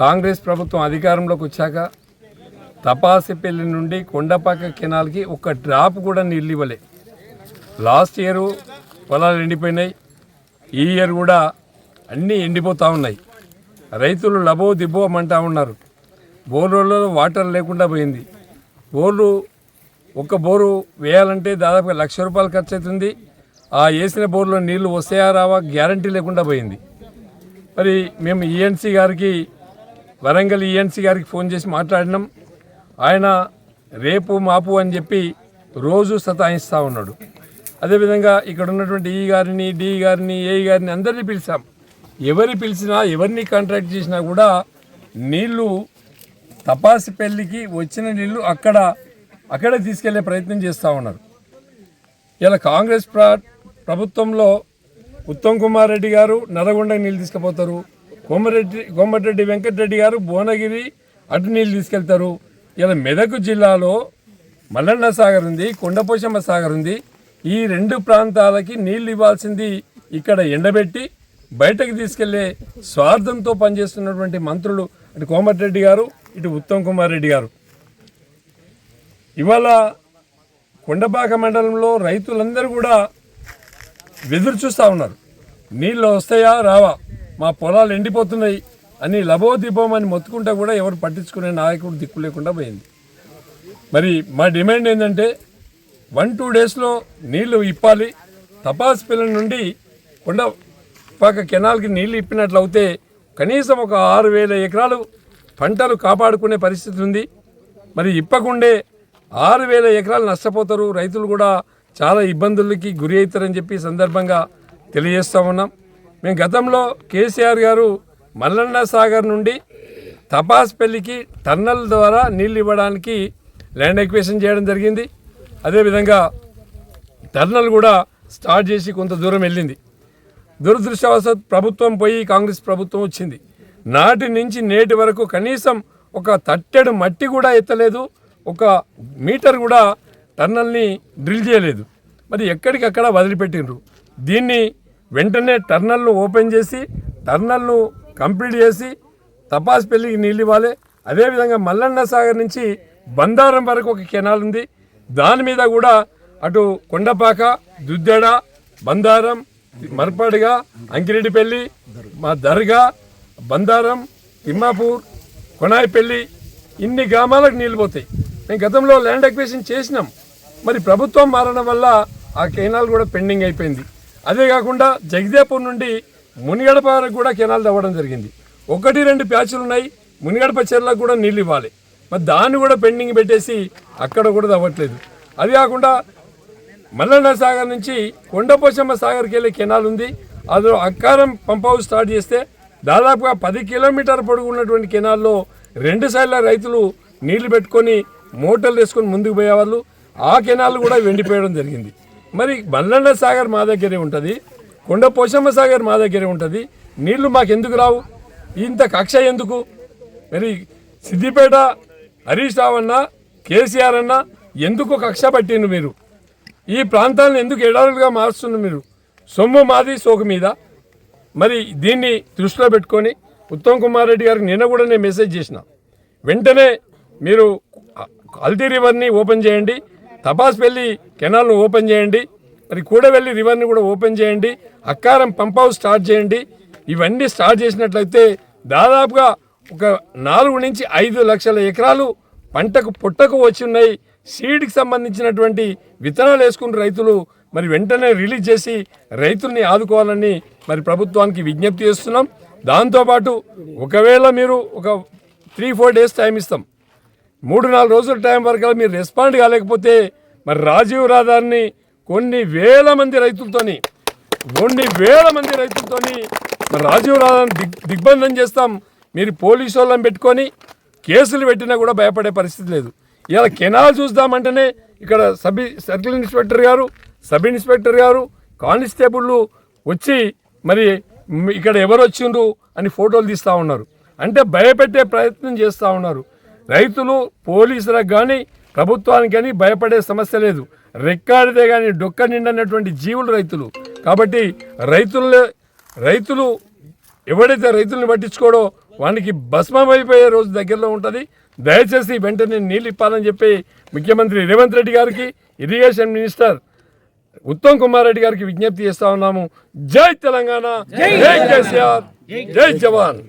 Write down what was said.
కాంగ్రెస్ ప్రభుత్వం అధికారంలోకి వచ్చాక తపాసిపల్లి నుండి కొండపాక కెనాల్కి ఒక డ్రాప్ కూడా నీళ్ళు ఇవ్వలే. లాస్ట్ ఇయర్ పొలాలు ఎండిపోయినాయి. ఈ ఇయర్ కూడా అన్నీ ఎండిపోతూ ఉన్నాయి. రైతులు లబో దిబ్బోమంటా ఉన్నారు. బోర్లలో వాటర్ లేకుండా పోయింది. బోర్లు ఒక బోరు వేయాలంటే దాదాపుగా లక్ష రూపాయలు ఖర్చు అవుతుంది. ఆ వేసిన బోర్లో నీళ్ళు వస్తాయా రావా గ్యారంటీ లేకుండా పోయింది. మరి మేము ఈఎన్సీ గారికి వరంగల్ ఈఎన్సీ గారికి ఫోన్ చేసి మాట్లాడినాం. ఆయన రేపు మాపు అని చెప్పి రోజు సతాయిస్తూ ఉన్నాడు. అదేవిధంగా ఇక్కడ ఉన్నటువంటి ఈ e గారిని డి గారిని ఏ గారిని అందరినీ పిలిచాం. ఎవరిని పిలిచినా ఎవరిని కాంట్రాక్ట్ చేసినా కూడా నీళ్ళు తపాసి పెళ్ళికి వచ్చిన నీళ్ళు అక్కడ అక్కడే తీసుకెళ్ళే ప్రయత్నం చేస్తూ ఉన్నారు. ఇలా కాంగ్రెస్ ప్రభుత్వంలో ఉత్తమ్ కుమార్ రెడ్డి గారు నల్లగొండకు నీళ్ళు తీసుకుపోతారు. కోమరెడ్డి కోమటిరెడ్డి వెంకటరెడ్డి గారు భువనగిరి అటు నీళ్ళు తీసుకెళ్తారు. ఇలా మెదక్ జిల్లాలో మల్లన్న సాగర్ ఉంది కొండపోషమ్మ సాగర్ ఉంది. ఈ రెండు ప్రాంతాలకి నీళ్ళు ఇవ్వాల్సింది ఇక్కడ ఎండబెట్టి బయటకు తీసుకెళ్ళే స్వార్థంతో పనిచేస్తున్నటువంటి మంత్రులు అటు కోమటిరెడ్డి గారు ఇటు ఉత్తమ్ కుమార్ రెడ్డి గారు. ఇవాళ కొండపాక మండలంలో రైతులందరూ కూడా ఎదురు చూస్తూ ఉన్నారు. నీళ్ళు వస్తాయా రావా? మా పొలాలు ఎండిపోతున్నాయి అని లభోదీపం అని మొత్తుకుంటా కూడా ఎవరు పట్టించుకునే నాయకుడు దిక్కు లేకుండా పోయింది. మరి మా డిమాండ్ ఏంటంటే వన్ టూ డేస్లో నీళ్ళు ఇప్పాలి. తపాస్ పిల్లల నుండి కొండపాక కెనాల్కి నీళ్ళు ఇప్పినట్లు కనీసం ఒక ఆరు వేల ఎకరాలు పంటలు కాపాడుకునే పరిస్థితి ఉంది. మరి ఇప్పకుండే ఆరు వేల ఎకరాలు నష్టపోతారు. రైతులు కూడా చాలా ఇబ్బందులకి గురి అవుతారని చెప్పి సందర్భంగా తెలియజేస్తా ఉన్నాం. మేము గతంలో కేసీఆర్ గారు మల్లన్న సాగర్ నుండి తపాస్పల్లికి టన్నల్ ద్వారా నీళ్ళు ఇవ్వడానికి ల్యాండ్ ఎక్వేషన్ చేయడం జరిగింది. అదేవిధంగా టర్నల్ కూడా స్టార్ట్ చేసి కొంత దూరం వెళ్ళింది. దురదృష్టవశాత్ ప్రభుత్వం పోయి కాంగ్రెస్ ప్రభుత్వం వచ్చింది. నాటి నుంచి నేటి వరకు కనీసం ఒక తట్టెడు మట్టి కూడా ఎత్తలేదు. ఒక మీటర్ కూడా టర్నల్ని డ్రిల్ చేయలేదు. మరి ఎక్కడికక్కడ వదిలిపెట్టిండ్రు. దీన్ని వెంటనే టర్నల్ను ఓపెన్ చేసి టర్నల్ను కంప్లీట్ చేసి తపాస్ పెళ్ళికి నీళ్ళు ఇవ్వాలి. అదేవిధంగా మల్లన్న సాగర్ నుంచి బందారం వరకు ఒక కెనాల్ ఉంది. దాని మీద కూడా అటు కొండపాక దుద్దెడ బందారం మరపాడుగా అంకిరెడ్డిపల్లి మా దర్గా బందారం తిమ్మాపూర్ కొనాయిపల్లి ఇన్ని గ్రామాలకు నీళ్ళు పోతాయి. మేము గతంలో ల్యాండ్ అక్వేషన్ చేసినాం. మరి ప్రభుత్వం మారడం వల్ల ఆ కెనాల్ కూడా పెండింగ్ అయిపోయింది. అదే కాకుండా జగదేపూర్ నుండి మునిగడప వరకు కూడా కెనాల్ తవ్వడం జరిగింది. ఒకటి రెండు ప్యాచులు ఉన్నాయి. మునిగడప చెర్లకు కూడా నీళ్ళు ఇవ్వాలి. మరి దాన్ని కూడా పెండింగ్ పెట్టేసి అక్కడ కూడా తవ్వట్లేదు. అది కాకుండా మల్లన్న సాగర్ నుంచి కొండపోచమ్మ సాగర్కి వెళ్ళే కెనాల్ ఉంది. అది అక్కారం పంప్ హౌస్ స్టార్ట్ చేస్తే దాదాపుగా పది కిలోమీటర్ పొడుగు ఉన్నటువంటి కెనాల్లో రెండు సైడ్ల రైతులు నీళ్ళు పెట్టుకొని మోటార్లు వేసుకొని ముందుకు పోయేవాళ్ళు. ఆ కెనాల్ కూడా వెండిపోయడం జరిగింది. మరి మల్లన్న సాగర్ మా దగ్గరే ఉంటుంది కొండ పోషమ్మ సాగర్ మా దగ్గరే ఉంటుంది. నీళ్ళు మాకు ఎందుకు రావు? ఇంత కక్ష ఎందుకు? మరి సిద్దిపేట హరీష్ రావు అన్న కేసీఆర్ అన్న ఎందుకు కక్ష పట్టిండు మీరు? ఈ ప్రాంతాలను ఎందుకు ఎడారులుగా మారుస్తున్నారు మీరు? సొమ్ము మాది సోకు మీద. మరి దీన్ని దృష్టిలో పెట్టుకొని ఉత్తమ్ కుమార్ రెడ్డి గారికి నిన్న కూడా నేను మెసేజ్ చేసిన. వెంటనే మీరు అల్టీ రివర్ని ఓపెన్ చేయండి. తపాస్ వెళ్ళి కెనాల్ను ఓపెన్ చేయండి. మరి కూడవెల్లి రివర్ని కూడా ఓపెన్ చేయండి. అక్కారం పంప్ హౌస్ స్టార్ట్ చేయండి. ఇవన్నీ స్టార్ట్ చేసినట్లయితే దాదాపుగా ఒక నాలుగు నుంచి ఐదు లక్షల ఎకరాలు పంటకు పుట్టకు వచ్చి ఉన్నాయి. సీడ్కి సంబంధించినటువంటి విత్తనాలు వేసుకున్న రైతులు మరి వెంటనే రిలీజ్ చేసి రైతుల్ని ఆదుకోవాలని మరి ప్రభుత్వానికి విజ్ఞప్తి చేస్తున్నాం. దాంతోపాటు ఒకవేళ మీరు ఒక త్రీ ఫోర్ డేస్ టైం ఇస్తాం. మూడు నాలుగు రోజుల టైం వరకు మీరు రెస్పాండ్ కాలేకపోతే మరి రాజీవ్ రహదారిని కొన్ని వేల మంది రైతులతోని కొన్ని వేల మంది రైతులతోని మరి రాజీవ్ రహదారిని దిగ్ దిగ్బంధం చేస్తాం. మీరు పోలీసు వాళ్ళని పెట్టుకొని కేసులు పెట్టినా కూడా భయపడే పరిస్థితి లేదు. ఇలా కెనాల్ చూద్దామంటేనే ఇక్కడ సబ్ సర్కిల్ ఇన్స్పెక్టర్ గారు సబ్ ఇన్స్పెక్టర్ గారు కానిస్టేబుళ్ళు వచ్చి మరి ఇక్కడ ఎవరు వచ్చిండ్రు అని ఫోటోలు తీస్తూ ఉన్నారు. అంటే భయపెట్టే ప్రయత్నం చేస్తూ ఉన్నారు. రైతులు పోలీసులకు కానీ ప్రభుత్వానికి కానీ భయపడే సమస్య లేదు. రెక్కాడితే కానీ డొక్క నిండనటువంటి జీవులు రైతులు. కాబట్టి రైతులే రైతులు ఎవడైతే రైతుల్ని పట్టించుకోడో వానికి భస్మం అయిపోయే రోజు దగ్గరలో ఉంటుంది. దయచేసి వెంటనే నీళ్ళు ఇప్పాలని చెప్పి ముఖ్యమంత్రి రేవంత్ రెడ్డి గారికి ఇరిగేషన్ మినిస్టర్ ఉత్తమ్ కుమార్ రెడ్డి గారికి విజ్ఞప్తి చేస్తా ఉన్నాము. జై తెలంగాణ. జై కేసీఆర్. జై జవాన్.